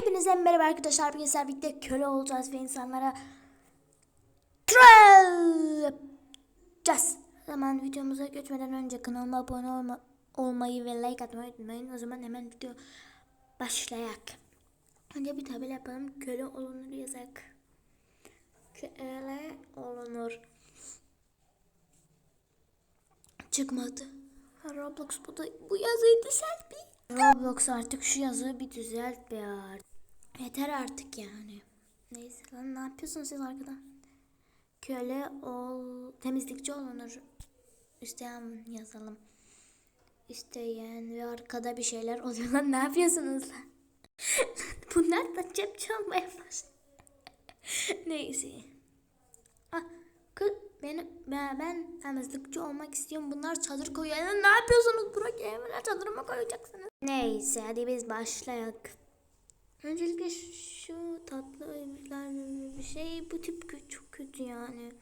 Hepinize merhaba arkadaşlar. Bugün sizlerle birlikte köle olacağız ve insanlara troll yapacağız. O zaman videomuza geçmeden önce kanalıma abone olma, olmayı ve like atmayı unutmayın. O zaman hemen video başlayak. Önce bir tabela yapalım. Köle olunur yazak. Köle olunur. Çıkmadı. Roblox bu da bu yazıyı düzelt bir. Roblox artık şu yazıyı bir düzelt be artık. Yeter artık yani. Neyse lan ne yapıyorsunuz siz arkadan? Köle ol, temizlikçi olunur. İsteyen yazalım. İsteyen ve arkada bir şeyler oluyor lan ne yapıyorsunuz lan? Bunlar da cep çalmaya başladı. Neyse. Ah, kız benim ben, ben temizlikçi olmak istiyorum. Bunlar çadır koyuyor. Ne yapıyorsunuz? Burak evine çadır mı koyacaksınız? Neyse hadi biz başlayak. Öncelikle şu tatlı evler bir şey. Bu tip çok kötü yani.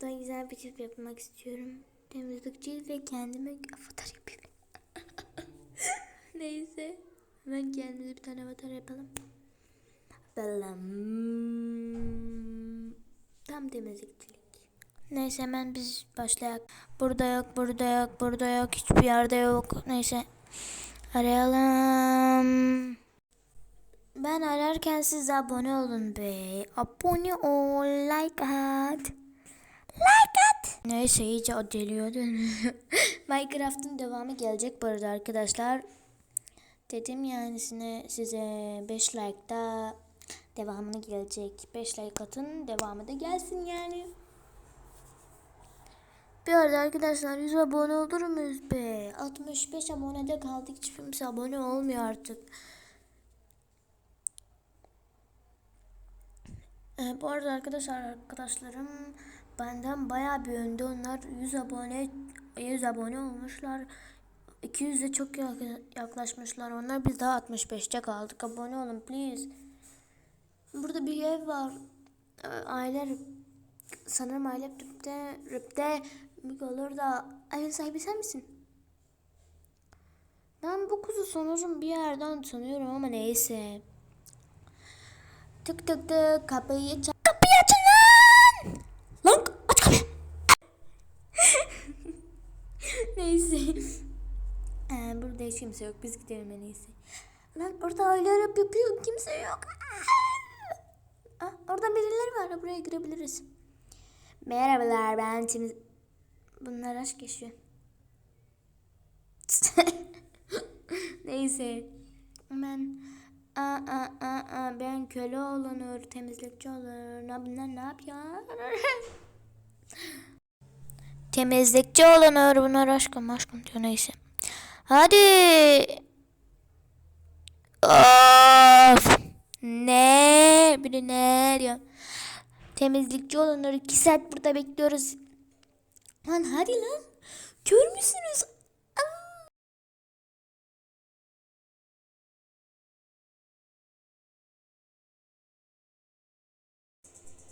Daha güzel bir tip yapmak istiyorum. Temizlikçi ve kendime avatar yapayım. Neyse. Hemen kendimize bir tane avatar yapalım. Bakalım. Tam temizlikçilik. Neyse hemen biz başlayak. Burada yok, burada yok, burada yok, hiçbir yerde yok. Neyse. Arayalım. Ben ararken siz abone olun be. Abone ol, like at. Like at. Neyse iyice o deliyor. Minecraft'ın devamı gelecek bu arada arkadaşlar. Dedim yani size, size 5 like'da devamını gelecek. 5 like atın devamı da gelsin yani. Bir arada arkadaşlar 100 abone olur muyuz be? 65 abonede kaldık. Hiç abone olmuyor artık. Ee, bu arada arkadaşlar arkadaşlarım benden bayağı bir önde. Onlar 100 abone 100 abone olmuşlar. 200'e çok yak- yaklaşmışlar. Onlar biz daha 65'te kaldık. Abone olun please. Burada bir ev var. Ee, Aile sanırım aile rıpte mük olur da evin sahibi sen misin? Ben bu kuzu sanırım bir yerden tanıyorum ama neyse. Tık tık tık kapıyı çal. Kapıyı açın lan! Lan aç kapıyı. neyse. Ee, burada hiç kimse yok. Biz gidelim en iyisi. Lan orada öyle Arap yapıyor. Kimse yok. Ah, orada birileri var. Buraya girebiliriz. Merhabalar ben temiz... Bunlar aşk yaşıyor. Neyse. Ben aa, aa, aa, aa, ben köle olunur, temizlikçi olur. Bunlar ne yapıyor? temizlikçi olunur. Bunlar aşkım aşkım diyor neyse. Hadi. Of. Ne? Biri ne diyor. Temizlikçi olunur. iki saat burada bekliyoruz. Lan hadi lan. Kör müsünüz?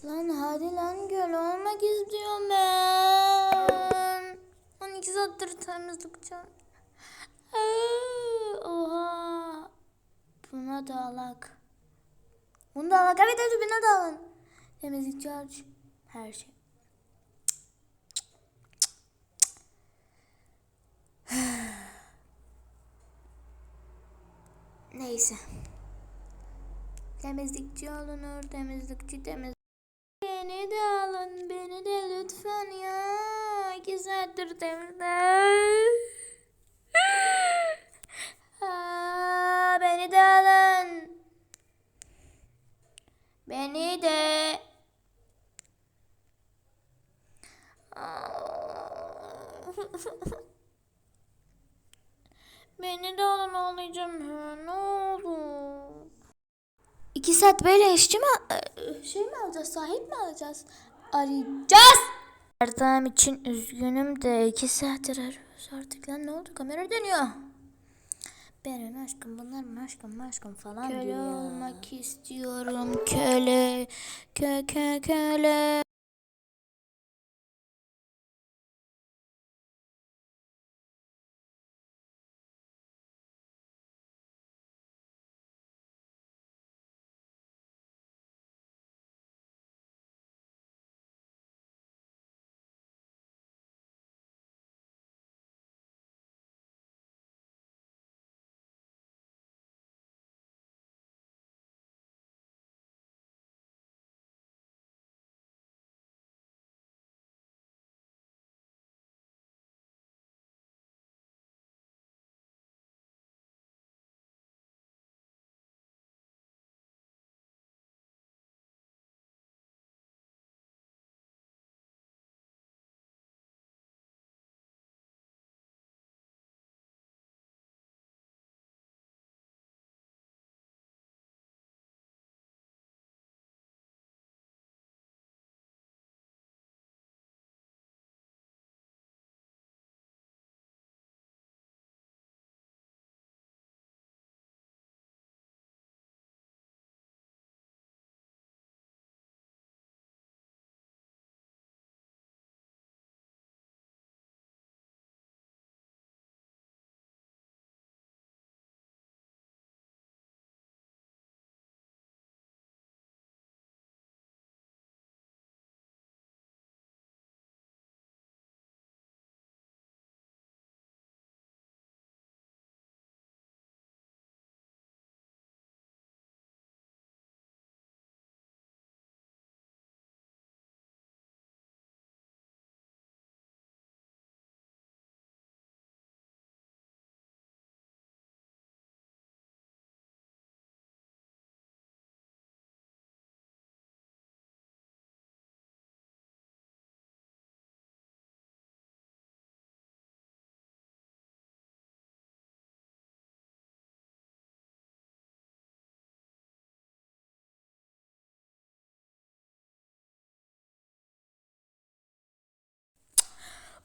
Lan hadi lan göl olmak istiyorum ben. 12 saattir temizlikçi. Aa, Oha. Buna da alak. Bunu da alak. Evet evet buna da alın. Temizlikçi aç. Her şey. Neyse. Temizlikçi olunur, temizlikçi temiz. Beni de alın, beni de lütfen ya. İki saattir temizle. Aa, beni de alın. Beni de. Aa. İki saat böyle işçi mi, e, şey mi alacağız, sahip mi alacağız? Arayacağız. Erdem için üzgünüm de iki saattir arıyoruz artık lan ne oldu kamera dönüyor. Beren aşkım bunlar mı aşkım aşkım falan köle diyor ya. olmak istiyorum köle kö kö köle.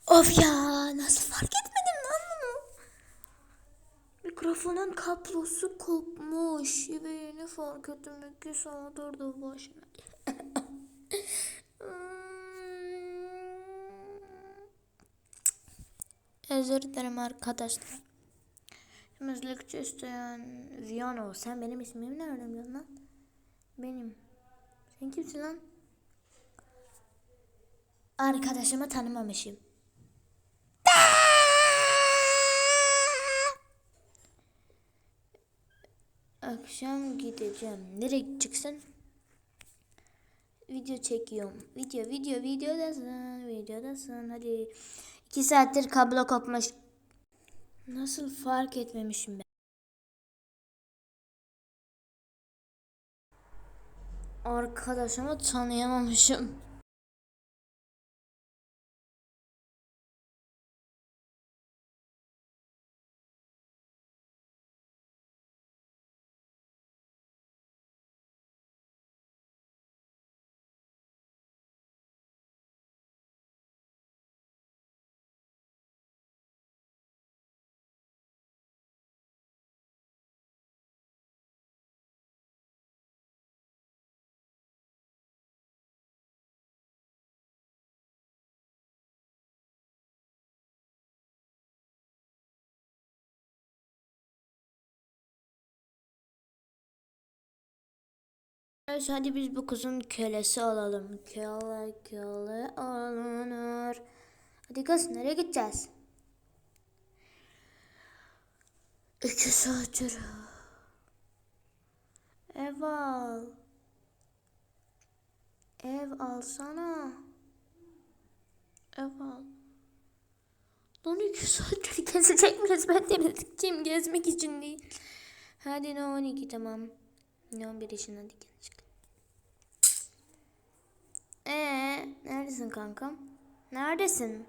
Of ya nasıl fark etmedim lan bunu? Mikrofonun kablosu kopmuş. Ve yeni fark ettim. İki saat orada başına. Özür dilerim arkadaşlar. Müzikçi isteyen Viyano. Sen benim ismimi nereden biliyorsun lan? Benim. Sen kimsin lan? Arkadaşımı tanımamışım. Akşam gideceğim. Nereye gideceksin? Video çekiyorum. Video, video, videodasın. Videodasın. Hadi. İki saattir kablo kopmuş. Nasıl fark etmemişim ben? Arkadaşımı tanıyamamışım. Evet, hadi biz bu kızın kölesi olalım. Köle köle alınır. Hadi kız nereye gideceğiz? İki saattir. Ev al. Ev alsana. Ev al. Lan iki saattir gezecek miyiz? Ben temizlikçiyim gezmek için değil. Hadi ne 12 tamam. Ne 11 yaşına hadi gel çık. Ee, neredesin kankam? Neredesin?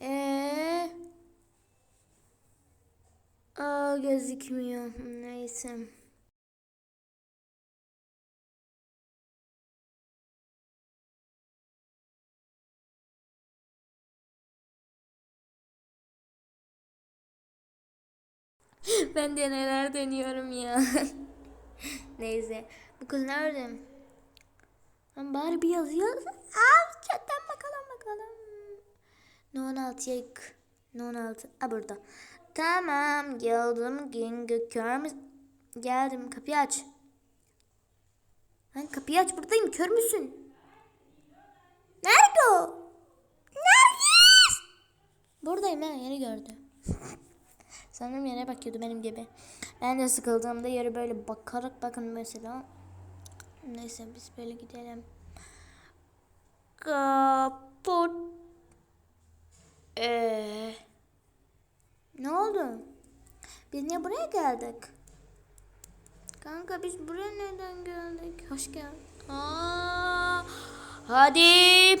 Ee, aa gözükmüyor. Neyse. ben de neler deniyorum ya. Neyse. Bu kız nerede? Lan bari bir yazı yaz. Al chatten bakalım bakalım. No 16 yık. No 16. Ha burada. Tamam geldim Gingo kör mü? Geldim kapıyı aç. Lan kapıyı aç buradayım kör müsün? Nerede o? Neredesin? Buradayım ben yeni gördü. Sanırım yere bakıyordu benim gibi. Ben de sıkıldığımda yere böyle bakarak bakın mesela. Neyse biz böyle gidelim. Kaput. Ee, ne oldu? Biz niye buraya geldik? Kanka biz buraya neden geldik? Hoş geldin. Hadi.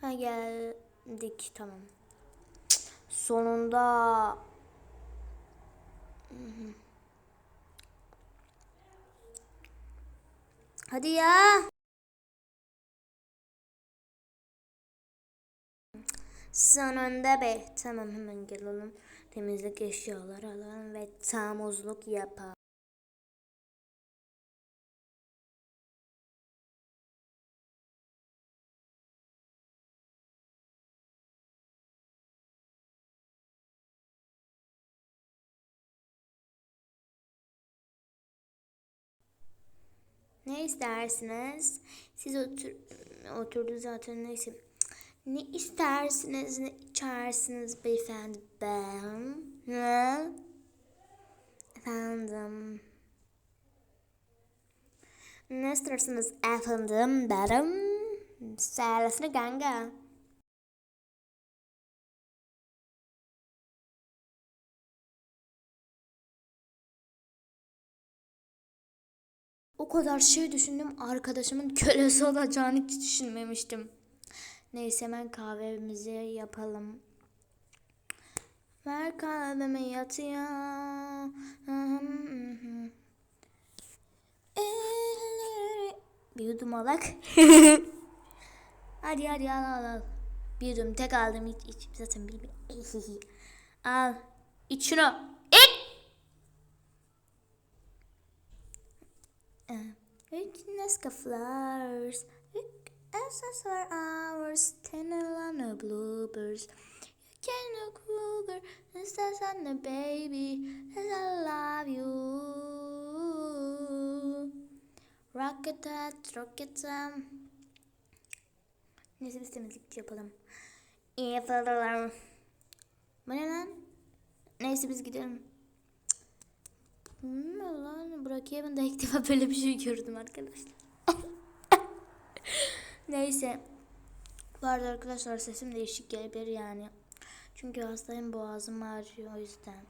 Ha geldik tamam. Sonunda. Hadi ya. Sonunda be. Tamam hemen gelelim. Temizlik eşyaları alalım ve tamuzluk yapalım. Ne istersiniz? Siz otur oturdu zaten neyse. Ne istersiniz, ne içersiniz beyefendi ben? Ne? Efendim. Ne istersiniz efendim derim. Söylesene kanka. O kadar şey düşündüm arkadaşımın kölesi olacağını hiç düşünmemiştim. Neyse hemen kahvemizi yapalım. Ver kahveme yatıyor. Bir yudum alak. hadi hadi al al al. Bir yudum tek aldım iç iç. Zaten bilmiyorum. al. İç şunu. Nesca flowers. Essence for hours. Ten on the bloopers. You can look ruler. Instead on the baby. As I love you. Rocket that, rocket. Neyse biz temizlik yapalım. İyi falan. Bu ne lan? Neyse biz gidelim. Hmm, lan bırakayım da ilk defa böyle bir şey gördüm arkadaşlar. Neyse. Bu arada arkadaşlar sesim değişik gelebilir yani. Çünkü hastayım boğazım ağrıyor o yüzden.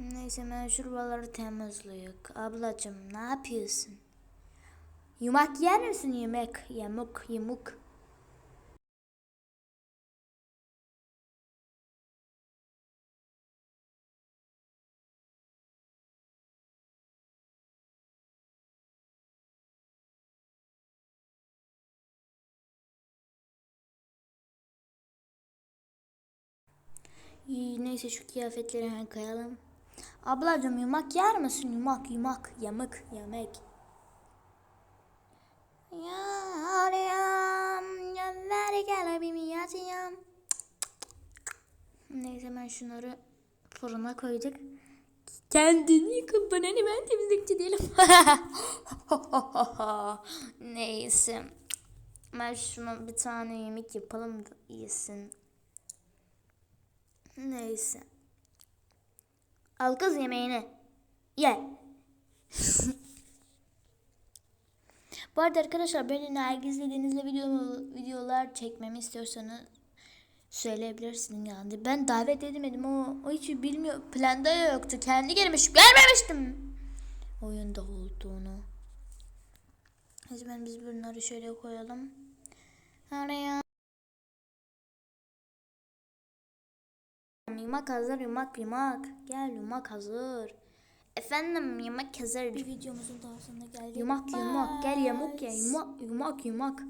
Neyse ben şuraları temizleyek. Ablacım ne yapıyorsun? Yumak yer misin yemek? Yamuk yumuk. İyi, Neyse şu kıyafetleri hemen kayalım. Ablacım yumak yer misin? Yumak yumak yamık yemek. Yarım yanları gelabim yatıyam. Neyse ben şunları fırına koyduk. Kendini yıkın bana ne ben temizlikçi değilim. Neyse. Ben şuna bir tane yemek yapalım da yesin. Neyse. Al kız yemeğini. Ye. Bu arada arkadaşlar böyle Nergiz'le Deniz'le video, videolar çekmemi istiyorsanız söyleyebilirsiniz yani. Ben davet edemedim o, o hiç bilmiyor. Planda yoktu. Kendi gelmiş. Gelmemiştim. Oyunda olduğunu. O zaman biz bunları şöyle koyalım. Araya. Yumak hazır, yumak yumak. Gel yumak hazır. Efendim yumak hazır. Videomuzun daha sonuna geldik. Yumak yumak gel yamuk ya yumak yumak yumak.